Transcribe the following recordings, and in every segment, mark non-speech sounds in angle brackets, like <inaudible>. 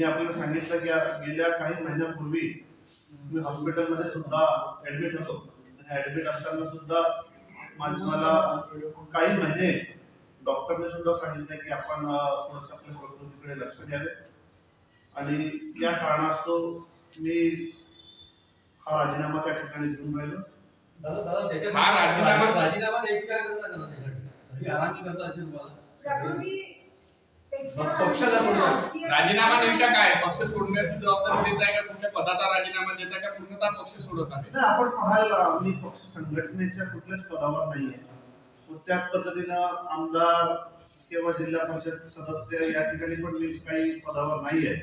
मी आपल्याला सांगितलं की गेल्या काही महिन्यापूर्वी मी हॉस्पिटलमध्ये सुद्धा ऍडमिट होतो. आणि ऍडमिट असताना सुद्धा मला काही महिने डॉक्टरने सुद्धा सांगितलं की आपण थोडंसं आपल्या प्रकृतीकडे लक्ष द्यावे. आणि या कारणास्तव मी हा राजीनामा त्या ठिकाणी देऊन राहिलो. दादा दादा त्याच्यासाठी हा राजीनामा- राजी- राजीनामा द्यायची काय करता राजीनामा नेमका काय? पक्ष सोडण्याची जबाबदारी देत आहे का कुठल्या पदाचा राजीनामा देत आहे का? पूर्णतः पक्ष सोडत आहे. नाही, आपण पाहायला मी पक्ष संघटनेच्या कुठल्याच पदावर नाहीये. त्या पद्धतीनं आमदार किंवा जिल्हा परिषद सदस्य या ठिकाणी पण मी काही पदावर नाहीये.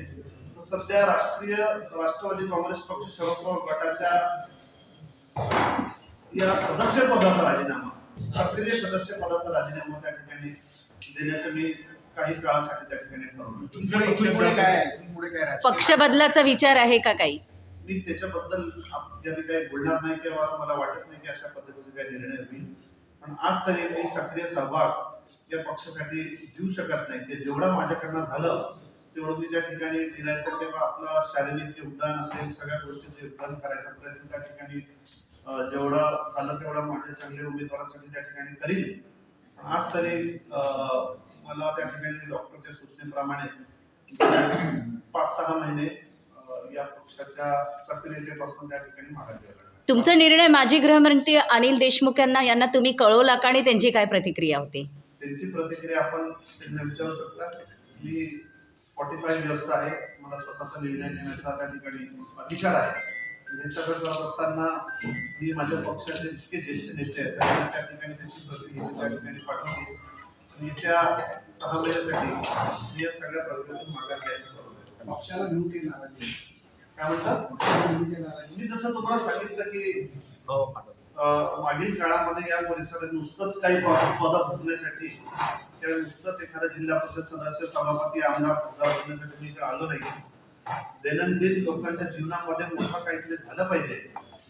तर सध्या राष्ट्रीय राष्ट्रवादी काँग्रेस पक्ष शरद पवार गटाच्या या सदस्य पदाचा राजीनामा सक्रिय सदस्य पदाचा राजीनामा त्या ठिकाणी देण्याचं मी काही काळासाठी त्या ठिकाणी ठरवलं पुढे इथून पुढे काय आहे? इथून पुढे काय राजकीय? पक्ष बदलाचा विचार आहे का काही? मी त्याच्याबद्दल काही बोलणार नाही किंवा मला वाटत नाही की अशा पद्धतीचे काही निर्णय होईल. पण आज तरी मी सक्रिय सहभाग या पक्षासाठी देऊ शकत नाही. की जेवढं माझ्याकडनं झालं तेवढं मी त्या ठिकाणी दिलायचं किंवा आपलं शारीरिक योगदान असेल सगळ्या गोष्टीचं योगदान करायचा प्रयत्न त्या ठिकाणी अं, जेवढं झालं तेवढं माझ्या चांगल्या उमेदवारांसाठी त्या ठिकाणी करील पण आज तरी अं, मला त्या ठिकाणी डॉक्टरच्या सूचनेप्रमाणे <clears throat> पाच सहा महिने या पक्षाच्या सक्रियतेपासून त्या ठिकाणी मागे घ्यायला लागला. तुमचा निर्णय माजी गृहमंत्री अनिल देशमुख यांना यांना तुम्ही कळवला का आणि त्यांची काय प्रतिक्रिया होती? त्यांची प्रतिक्रिया आपण त्यांना विचारू शकता. मी फॉर्टी फाईव्ह इयर्सचा आहे. मला स्वतःचा निर्णय घेण्याचा त्या ठिकाणी अधिकार आहे. हे सगळं करत असताना मी माझ्या पक्षाचे जितके ज्येष्ठ नेते आहेत त्या ठिकाणी त्यांची प्रतिक्रिया त्या ठिकाणी पाठवली. आणि त्या सहा महिन्यासाठी मी या सगळ्या प्रक्रियेतून माघार घ्यायचं ठरवलं पक्षाला घेऊन ते नाराजी. काय म्हणतात मी जसं तुम्हाला सांगितलं की अं, मागील काळामध्ये या परिसरात नुसतंच काही पद भरण्यासाठी किंवा नुसतंच एखादा जिल्हा परिषद सदस्य सभापती आमदार खासदार बनण्यासाठी मी इथे आलो नाही. दैनंदिन लोकांच्या जीवनामध्ये मोठं काहीतरी झालं पाहिजे.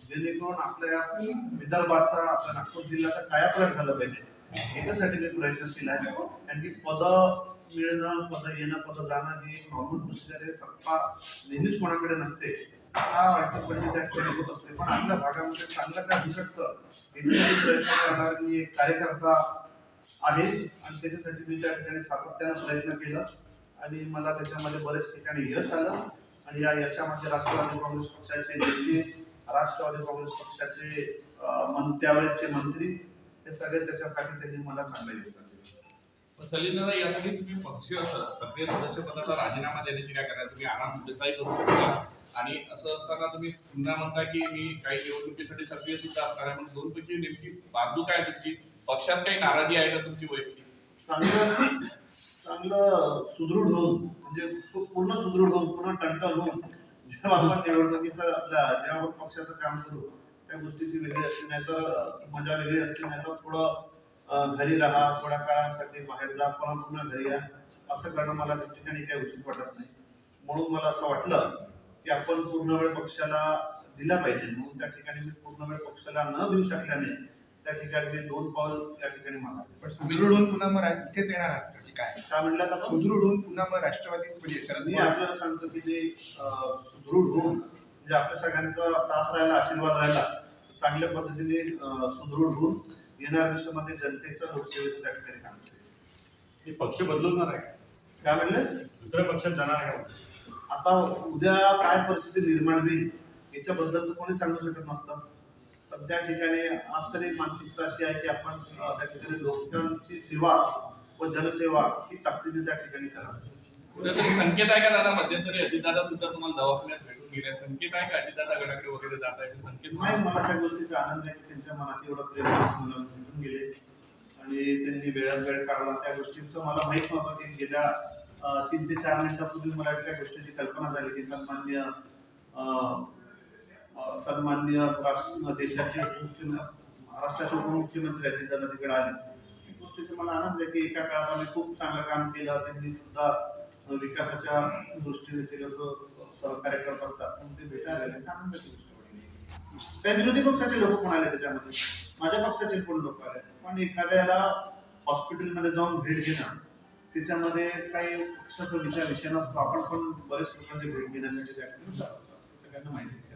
जेणेकरून आपल्या विदर्भाचा आपल्या नागपूर जिल्ह्याचा कायापालट झालं पाहिजे. याच्यासाठी मी प्रयत्नशील आहे. कारण की पद मिळणं पद येणं पद जाणं ही नॉर्मल प्रोसिजर आहे. सत्ता नेहमीच कोणाकडे नसते. हा अर्थपरिस्थिती त्या ठिकाणी होत असते. पण आपल्या भागामध्ये चांगलं काय होऊ शकतं याच्यासाठी प्रयत्न करणारा. मी एक कार्यकर्ता आहे. आणि त्याच्यासाठी मी त्या ठिकाणी सातत्यानं प्रयत्न केला. आणि मला त्याच्यामध्ये बरेच ठिकाणी यश आलं. आणि या यशामध्ये राष्ट्रवादी काँग्रेस पक्षाचे नेते राष्ट्रवादी काँग्रेस पक्षाचे अं, मन त्यावेळेसचे मंत्री हे सगळे त्याच्यासाठी त्यांनी मला चांगलं योगदान सलीम दादा यासाठी तुम्ही पक्ष स- सक्रिय सदस्य पदाचा राजीनामा देण्याची काय करा तुम्ही आराम देसाई करू शकता. आणि असं असताना तुम्ही पुन्हा म्हणता की मी काही निवडणुकीसाठी सक्रिय सुद्धा असणार आहे. म्हणून दोन पैकी नेमकी बाजू काय तुमची? पक्षात काही नाराजी आहे का तुमची वैयक्तिक? चांगलं चांगलं सुदृढ होऊन म्हणजे पूर्ण सुदृढ होऊन पूर्ण टणटण होऊन जेव्हा आपण निवडणुकीचं आपल्या जेव्हा आपण पक्षाचं काम करू त्या गोष्टीची वेगळी असते नाही तर मजा वेगळी असते नाही तर थोडं घरी राहा थोड्या काळासाठी बाहेर जा पुन्हा पुन्हा घरी या असं करणं मला त्या ठिकाणी काही उचित वाटत नाही. म्हणून मला असं वाटलं की आपण पूर्ण वेळ पक्षाला दिला पाहिजे म्हणून त्या ठिकाणी मी पूर्ण वेळ पक्षाला न देऊ शकल्याने त्या ठिकाणी मी दोन पाऊल त्या ठिकाणी मागावे पण सुदृढ होऊन पुन्हा मग इथेच येणार आहात काय? काय आपण सुदृढ होऊन पुन्हा मग राष्ट्रवादी म्हणजे मी आपल्याला सांगतो की ते सुदृढ होऊन म्हणजे आपल्या सगळ्यांचा साथ राहायला आशीर्वाद राहायला चांगल्या पद्धतीने सुदृढ होऊन येणाऱ्या दिवसामध्ये जनतेचं लोकसेवेचं त्या ठिकाणी काम करेल हे पक्ष बदलवणार आहे. काय म्हणले? दुसऱ्या पक्षात जाणार आहे? आता उद्या काय परिस्थिती निर्माण होईल याच्याबद्दल तर कोणी सांगू शकत नसतं. पण त्या ठिकाणी आज तरी मानसिकता अशी आहे की आपण त्या ठिकाणी लोकांची सेवा व जनसेवा ही ताकदीने त्या ठिकाणी करावी. कुठेतरी संकेत आहे का दादा? मध्यंतरी अजितदादा सुद्धा तुम्हाला दवाखान्यात भेटून गेले. संकेत आहे का अजितदादा गडाकडे वगैरे जात आहे? संकेत नाही मला त्या गोष्टीचा आनंद आहे की त्यांच्या मनात एवढं प्रेम मला भेटून गेले. आणि त्यांनी वेळात वेळ काढला त्या गोष्टीचं. मला माहीत नव्हतं की गेल्या तीन ते चार मिनिटापूर्वी मला त्या गोष्टीची कल्पना झाली की सन्मान्य सन्मान्य राष्ट्र देशाचे महाराष्ट्राचे उपमुख्यमंत्री अजितदादा तिकडे आले. त्या गोष्टीचा मला आनंद आहे की एका काळात आम्ही खूप चांगलं काम केलं. त्यांनी सुद्धा विकासाच्या दृष्टीने ते लोक सहकार्य करत असतात म्हणून ते भेटायला आले ते आनंदाची गोष्ट वाटली. काही विरोधी पक्षाचे लोक पण आले त्याच्यामध्ये? माझ्या पक्षाचे पण लोक आले? पण एखाद्याला हॉस्पिटलमध्ये जाऊन भेट घेणं त्याच्यामध्ये काही पक्षाचा विचार विषय नसतो. आपण पण बरेच लोकांची भेट घेण्यासाठी त्या ठिकाणी माहिती